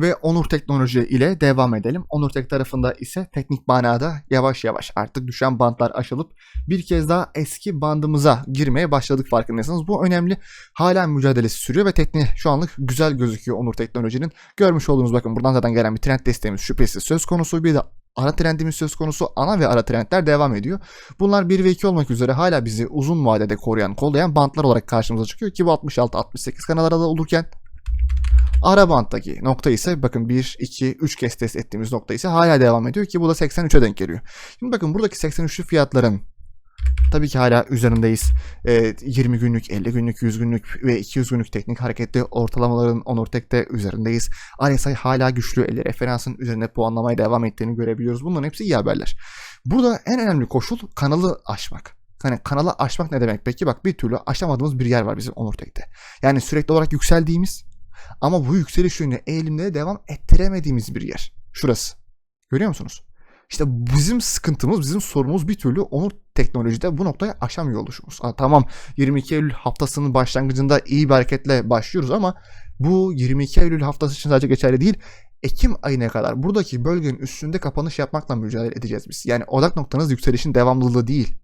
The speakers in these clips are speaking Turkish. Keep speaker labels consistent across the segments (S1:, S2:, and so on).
S1: Ve Onur Teknoloji ile devam edelim. Onur Tek tarafında ise teknik manada yavaş yavaş artık düşen bantlar aşılıp bir kez daha eski bandımıza girmeye başladık farkındaysanız. Bu önemli. Hala mücadelesi sürüyor ve tekniği şu anlık güzel gözüküyor Onur Teknoloji'nin. Görmüş olduğunuz bakın buradan zaten gelen bir trend desteğimiz şüphesiz söz konusu. Bir de ara trendimiz söz konusu. Ana ve ara trendler devam ediyor. Bunlar 1 ve 2 olmak üzere hala bizi uzun vadede koruyan, kollayan bantlar olarak karşımıza çıkıyor ki bu 66-68 kanallarda olurken Ara banttaki nokta ise bakın 1, 2, 3 kez test ettiğimiz nokta ise hala devam ediyor ki bu da 83'e denk geliyor. Şimdi bakın buradaki 83'lü fiyatların tabii ki hala üzerindeyiz. Ee, 20 günlük, 50 günlük, 100 günlük ve 200 günlük teknik hareketli ortalamaların Onortek'te üzerindeyiz. RSI hala güçlü. 50 referansın üzerinde puanlamaya devam ettiğini görebiliyoruz. Bunların hepsi iyi haberler. Burada en önemli koşul kanalı aşmak. Hani kanalı aşmak ne demek peki? Bak bir türlü aşamadığımız bir yer var bizim Onortek'te. Yani sürekli olarak yükseldiğimiz ama bu yükseliş yönüne eğilimlere devam ettiremediğimiz bir yer. Şurası. Görüyor musunuz? İşte bizim sıkıntımız, bizim sorunumuz bir türlü onu teknolojide bu noktaya aşamıyor oluşumuz. Ha, tamam 22 Eylül haftasının başlangıcında iyi bir hareketle başlıyoruz ama bu 22 Eylül haftası için sadece geçerli değil. Ekim ayına kadar buradaki bölgenin üstünde kapanış yapmakla mücadele edeceğiz biz. Yani odak noktanız yükselişin devamlılığı değil.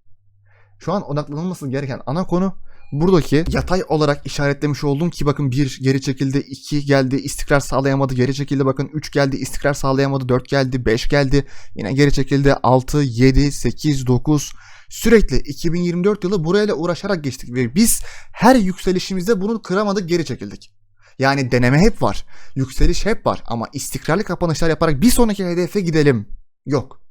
S1: Şu an odaklanılması gereken ana konu buradaki yatay olarak işaretlemiş olduğum ki bakın 1 geri çekildi, 2 geldi, istikrar sağlayamadı, geri çekildi. Bakın 3 geldi, istikrar sağlayamadı, 4 geldi, 5 geldi, yine geri çekildi. 6, 7, 8, 9 sürekli 2024 yılı burayla uğraşarak geçtik ve biz her yükselişimizde bunu kıramadık, geri çekildik. Yani deneme hep var, yükseliş hep var ama istikrarlı kapanışlar yaparak bir sonraki hedefe gidelim. Yok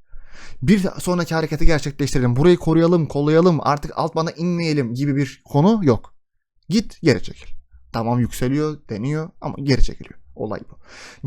S1: bir sonraki hareketi gerçekleştirelim. Burayı koruyalım, kollayalım, artık alt bana inmeyelim gibi bir konu yok. Git geri çekil. Tamam yükseliyor, deniyor ama geri çekiliyor. Olay bu.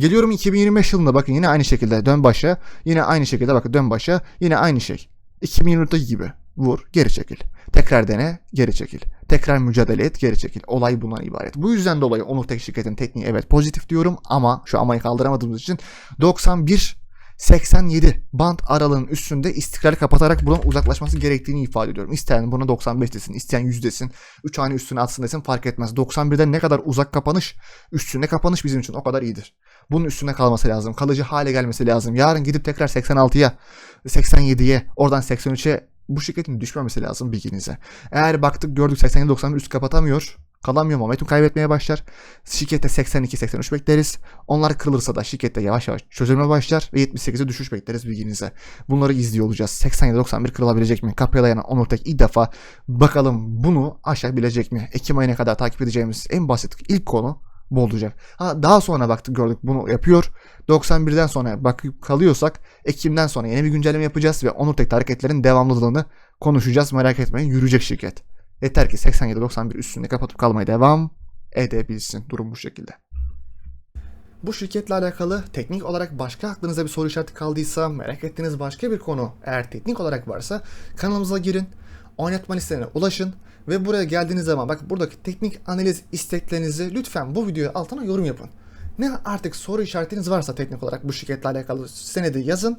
S1: Geliyorum 2025 yılında bakın yine aynı şekilde dön başa. Yine aynı şekilde bakın dön başa. Yine aynı şey. 2024'teki gibi. Vur, geri çekil. Tekrar dene, geri çekil. Tekrar mücadele et, geri çekil. Olay bundan ibaret. Bu yüzden dolayı Onur Tek şirketin tekniği evet pozitif diyorum ama şu amayı kaldıramadığımız için 91 87 band aralığının üstünde istikrarı kapatarak buradan uzaklaşması gerektiğini ifade ediyorum. İsteyen buna 95 desin, isteyen 100 desin, 3 hane üstüne atsın desin fark etmez. 91'den ne kadar uzak kapanış, üstüne kapanış bizim için o kadar iyidir. Bunun üstüne kalması lazım. Kalıcı hale gelmesi lazım. Yarın gidip tekrar 86'ya, 87'ye, oradan 83'e bu şirketin düşmemesi lazım bilginize. Eğer baktık gördük 87-91 üstü kapatamıyor kalamıyor momentum kaybetmeye başlar. Şirkette 82-83 bekleriz. Onlar kırılırsa da şirkette yavaş yavaş çözülme başlar ve 78'e düşüş bekleriz bilginize. Bunları izliyor olacağız. 87-91 kırılabilecek mi? Kapıya dayanan Onurtek ilk defa bakalım bunu aşabilecek mi? Ekim ayına kadar takip edeceğimiz en basit ilk konu bu olacak. Ha, daha sonra baktık gördük bunu yapıyor. 91'den sonra bakıp kalıyorsak Ekim'den sonra yeni bir güncelleme yapacağız ve Onurtek hareketlerin devamlılığını konuşacağız. Merak etmeyin yürüyecek şirket. Yeter ki 87-91 üstünde kapatıp kalmaya devam edebilsin. Durum bu şekilde. Bu şirketle alakalı teknik olarak başka aklınıza bir soru işareti kaldıysa, merak ettiğiniz başka bir konu eğer teknik olarak varsa kanalımıza girin, oynatma listelerine ulaşın ve buraya geldiğiniz zaman bak buradaki teknik analiz isteklerinizi lütfen bu videoya altına yorum yapın. Ne artık soru işaretiniz varsa teknik olarak bu şirketle alakalı senedi yazın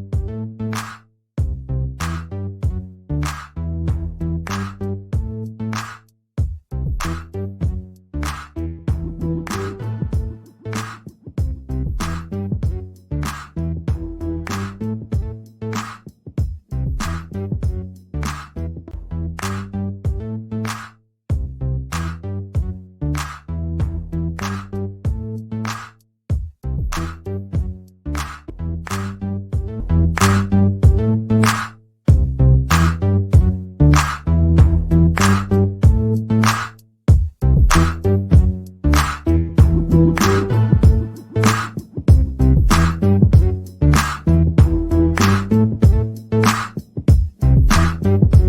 S1: Thank you.